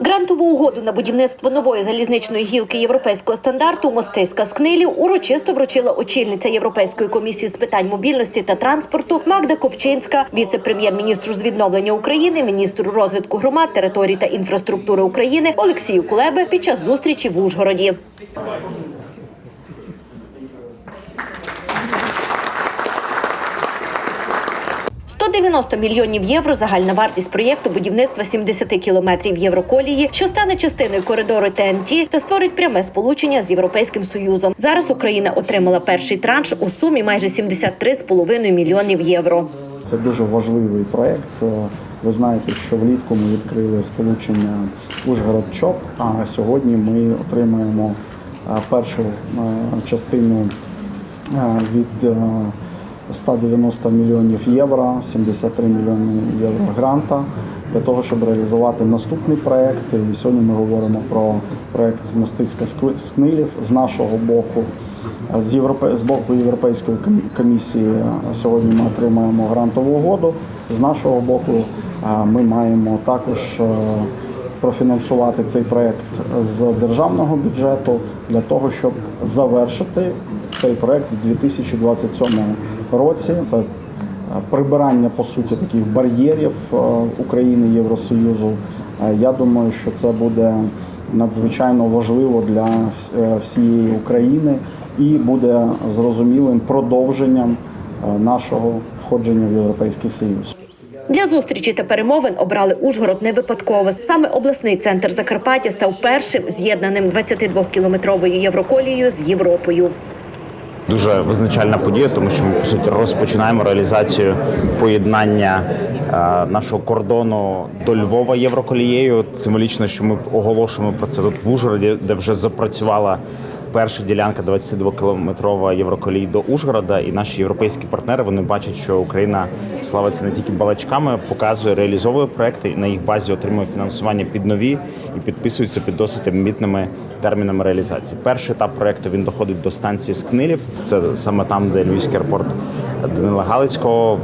Грантову угоду на будівництво нової залізничної гілки європейського стандарту мостиська з Каскнилів урочисто вручила очільниця Європейської комісії з питань мобільності та транспорту Магда Копчинська, віце-прем'єр-міністру з відновлення України, міністру розвитку громад, територій та інфраструктури України Олексію Кулеби під час зустрічі в Ужгороді. «190 мільйонів євро загальна вартість проєкту будівництва 70 кілометрів євроколії, що стане частиною коридору ТНТ та створить пряме сполучення з європейським союзом. Зараз Україна отримала перший транш у сумі майже 73,5 мільйонів євро. Це дуже важливий проект. Е, Ви знаєте, що влітку ми відкрили сполучення Ужгород-Чоп, а сьогодні ми отримаємо е, першу е, частину від 190 мільйонів євро, 73 мільйони євро гранта для того, щоб реалізувати наступний проект. І сьогодні ми говоримо про проект Мостицька Скнилів з нашого боку. З Європе... з боку Європейської комісії е, сьогодні ми отримаємо грантову угоду. З нашого боку е, ми маємо також е, профінансувати цей проект з державного бюджету для того, щоб завершити цей проект у 2027 році. Це е, прибирання по суті таких бар'єрів е, України Євросоюзу. Е, Я думаю, що це буде надзвичайно важливо для всієї України і буде зрозумілим продовженням нашого входження в Європейський Союз. Для зустрічі та перемовин обрали Ужгород не випадково. Саме обласний центр Закарпаття став першим з'єднаним 22-кілометровою євроколією з Європою. Дуже визначальна подія, тому що ми по суті розпочинаємо реалізацію поєднання е, нашого кордону до Львова євроколією. Символічно, що ми оголошуємо про це тут в Ужгороді, де вже запрацювала перша ділянка 22-кілометрова євроколії до Ужгорода. І наші європейські партнери вони бачать, що Україна славиться не тільки балачками, показує, реалізовує проекти і на їх базі отримує фінансування під нові і підписуються під досить амбітними термінами реалізації. Перший етап проекту він доходить до станції Скнилів. Це саме там, де Львівський аеропорт Данила Галицького.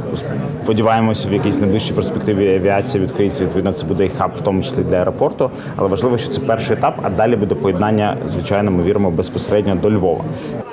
Сподіваємося, в якійсь найближчій перспективі авіація відкриється. Відповідно, це буде і хаб, в тому числі для аеропорту. Але важливо, що це перший етап, а далі буде поєднання, звичайно, ми віримо безпосередньо до Львова.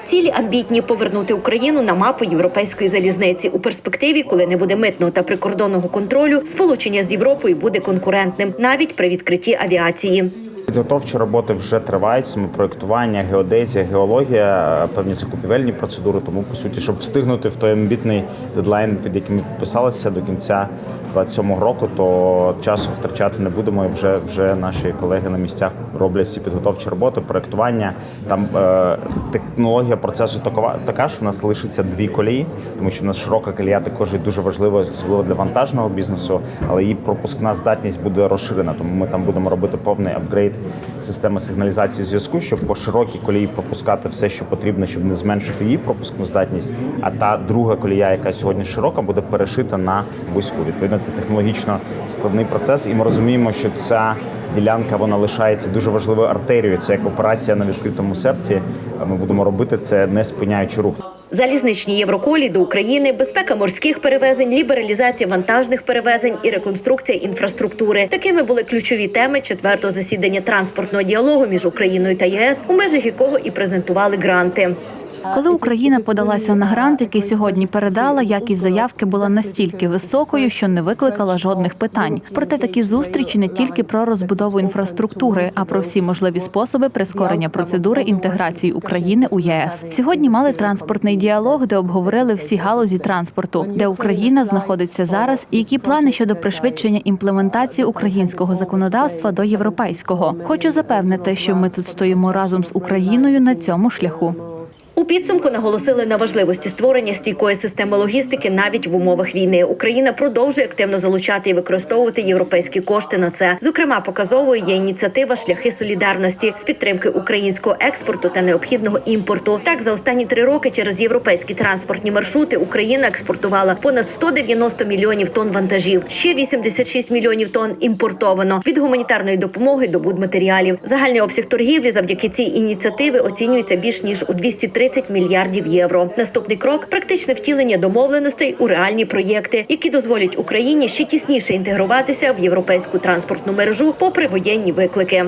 Цілі амбітні повернути Україну на мапу європейської залізниці у перспективі, коли не буде митного та прикордонного контролю, сполучення з Європою буде конкурентним навіть при відкритті авіації. Підготовчі роботи вже тривають. Саме проектування, геодезія, геологія, певні закупівельні процедури. Тому по суті, щоб встигнути в той амбітний дедлайн, під яким ми підписалися до кінця 27 року, то часу втрачати не будемо. І вже вже наші колеги на місцях роблять всі підготовчі роботи, проектування. Там е, технологія процесу такова така, що в нас лишиться дві колії, тому що в нас широка колія також є дуже важлива, особливо для вантажного бізнесу, але її пропускна здатність буде розширена. Тому ми там будемо робити повний апгрейд системи сигналізації зв'язку, щоб по широкій колії пропускати все, що потрібно, щоб не зменшити її пропускну здатність. А та друга колія, яка сьогодні широка, буде перешита на вузьку. Відповідно, це технологічно складний процес, і ми розуміємо, що ця ділянка вона лишається дуже важливою артерією. Це як операція на відкритому серці. Ми будемо робити це не спиняючи рух. Залізничні євроколі до України, безпека морських перевезень, лібералізація вантажних перевезень і реконструкція інфраструктури. Такими були ключові теми четвертого засідання транспортного діалогу між Україною та ЄС, у межах якого і презентували гранти. Коли Україна подалася на грант, який сьогодні передала, якість заявки була настільки високою, що не викликала жодних питань. Проте такі зустрічі не тільки про розбудову інфраструктури, а про всі можливі способи прискорення процедури інтеграції України у ЄС. Сьогодні мали транспортний діалог, де обговорили всі галузі транспорту, де Україна знаходиться зараз, і які плани щодо пришвидшення імплементації українського законодавства до європейського. Хочу запевнити, що ми тут стоїмо разом з Україною на цьому шляху. У підсумку наголосили на важливості створення стійкої системи логістики навіть в умовах війни. Україна продовжує активно залучати і використовувати європейські кошти на це. Зокрема, показовою є ініціатива Шляхи солідарності з підтримки українського експорту та необхідного імпорту. Так, за останні три роки через європейські транспортні маршрути Україна експортувала понад 190 мільйонів тонн вантажів. Ще 86 мільйонів тонн імпортовано від гуманітарної допомоги до будматеріалів. Загальний обсяг торгівлі завдяки цій ініціативі оцінюється більш ніж у 230 30 мільярдів євро. Наступний крок практичне втілення домовленостей у реальні проєкти, які дозволять Україні ще тісніше інтегруватися в європейську транспортну мережу попри воєнні виклики.